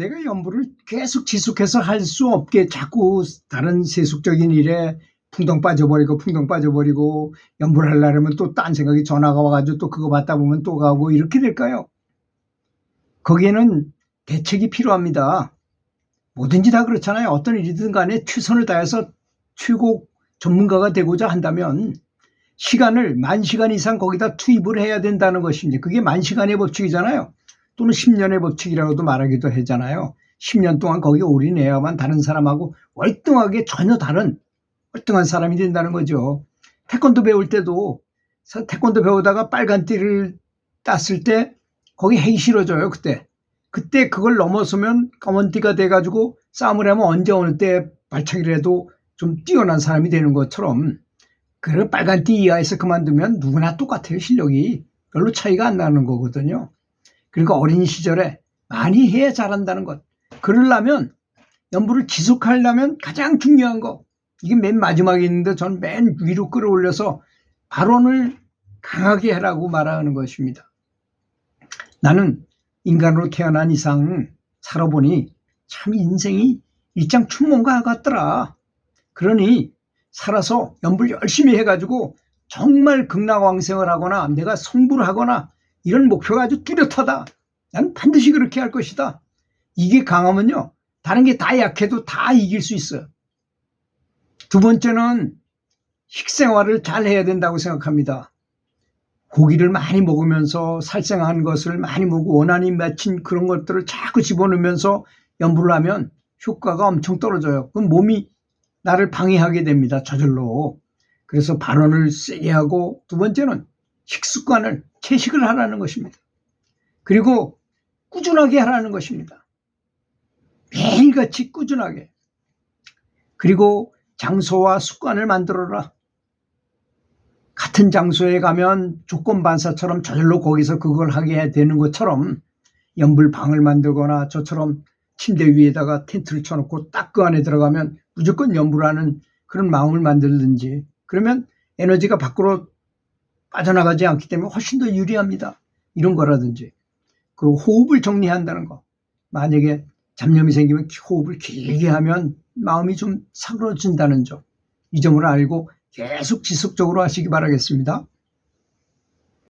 내가 연부를 계속 지속해서 할 수 없게 자꾸 다른 세속적인 일에 풍덩 빠져버리고 풍덩 빠져버리고 연부를 하려면 또 딴 생각이 전화가 와가지고 또 그거 받다 보면 또 가고 이렇게 될까요? 거기에는 대책이 필요합니다. 뭐든지 다 그렇잖아요. 어떤 일이든 간에 최선을 다해서 최고 전문가가 되고자 한다면 시간을 만 시간 이상 거기다 투입을 해야 된다는 것입니다. 그게 만 시간의 법칙이잖아요. 또는 10년의 법칙이라고도 말하기도 하잖아요. 10년 동안 거기에 올인해야만 다른 사람하고 월등하게 전혀 다른 월등한 사람이 된다는 거죠. 태권도 배울 때도 사- 태권도 배우다가 빨간 띠를 땄을 때 거기 하기 싫어져요. 그때. 그때 그걸 넘어서면 검은 띠가 돼가지고 싸움을 하면 언제 어느 때 발차기를 해도 좀 뛰어난 사람이 되는 것처럼 그 빨간 띠 이하에서 그만두면 누구나 똑같아요. 실력이. 별로 차이가 안 나는 거거든요. 그러니까 어린 시절에 많이 해야 잘한다는 것. 그러려면 연부를 지속하려면 가장 중요한 거. 이게 맨 마지막에 있는데 전 맨 위로 끌어올려서 발언을 강하게 하라고 말하는 것입니다. 나는 인간으로 태어난 이상 살아보니 참 인생이 일장 춘몽과 같더라. 그러니 살아서 연불 열심히 해가지고 정말 극락왕생을 하거나 내가 성불을 하거나 이런 목표가 아주 뚜렷하다. 나는 반드시 그렇게 할 것이다. 이게 강하면요. 다른 게 다 약해도 다 이길 수 있어요. 두 번째는 식생활을 잘 해야 된다고 생각합니다. 고기를 많이 먹으면서 살생한 것을 많이 먹고 원한이 맺힌 그런 것들을 자꾸 집어넣으면서 연부를 하면 효과가 엄청 떨어져요. 그럼 몸이 나를 방해하게 됩니다. 저절로. 그래서 발언을 세게 하고 두 번째는 식습관을 채식을 하라는 것입니다. 그리고 꾸준하게 하라는 것입니다. 매일같이 꾸준하게. 그리고 장소와 습관을 만들어라. 같은 장소에 가면 조건 반사처럼 저절로 거기서 그걸 하게 되는 것처럼 연불 방을 만들거나 저처럼 침대 위에다가 텐트를 쳐놓고 딱 그 안에 들어가면 무조건 연불하는 그런 마음을 만들든지 그러면 에너지가 밖으로 빠져나가지 않기 때문에 훨씬 더 유리합니다. 이런 거라든지 그리고 호흡을 정리한다는 거 만약에 잡념이 생기면 호흡을 길게 하면 마음이 좀 사그러진다는 점 이 점을 알고 계속 지속적으로 하시기 바라겠습니다.